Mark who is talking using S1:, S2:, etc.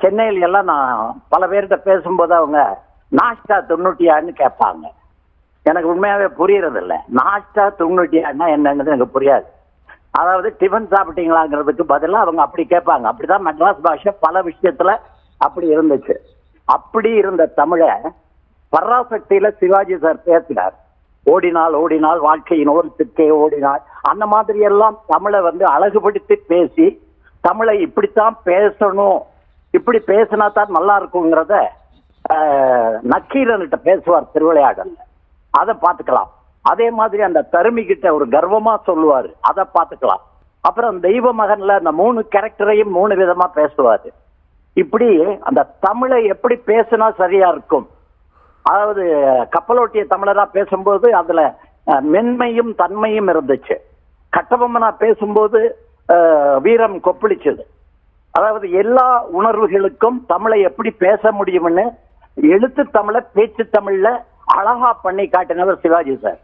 S1: சென்னையில எல்லாம் நான் பல பேர்கிட்ட பேசும்போது அவங்க நாஷ்டா தொண்ணூட்டியான்னு கேட்பாங்க. எனக்கு உண்மையாவே புரியறது இல்லை நாஷ்டா தொண்ணூட்டியான்னா என்னங்கிறது எனக்கு புரியாது. அதாவது டிஃபன் சாப்பிட்டீங்களாங்கிறதுக்கு பதிலாக அவங்க அப்படி கேட்பாங்க. அப்படிதான் மெட்ராஸ் பாஷை பல விஷயத்துல அப்படி இருந்துச்சு. அப்படி இருந்த தமிழ பராசக்தியில சிவாஜி சார் பேசினார். ஓடினால் ஓடினால் வாழ்க்கையின் ஒரு திக்கே ஓடினால். அந்த மாதிரி எல்லாம் தமிழை வந்து அழகுபடுத்தி பேசி தமிழை இப்படித்தான் பேசணும். இப்படி பேசினா தான் நல்லா இருக்குங்கிறத நக்கீரன்கிட்ட பேசுவார் திருவிளையாடல்ல அதை பார்த்துக்கலாம். அதே மாதிரி அந்த தருமி கிட்ட ஒரு கர்வமா சொல்லுவாரு. அதை பார்த்துக்கலாம். அப்புறம் தெய்வ மகன்ல அந்த மூணு கேரக்டரையும் மூணு விதமா பேசுவாரு. இப்படி அந்த தமிழை எப்படி பேசினா சரியா இருக்கும்? அதாவது கப்பலோட்டிய தமிழரா பேசும்போது அதுல மென்மையும் தன்மையும் இருந்துச்சு. கட்டபொம்மனா பேசும்போது வீரம் கொப்பளிச்சது. அதாவது எல்லா உணர்வுகளுக்கும் தமிழை எப்படி பேச முடியும்னு எழுத்து தமிழ பேச்சு தமிழ்ல அழகா பண்ணி காட்டினவர் சிவாஜி சார்.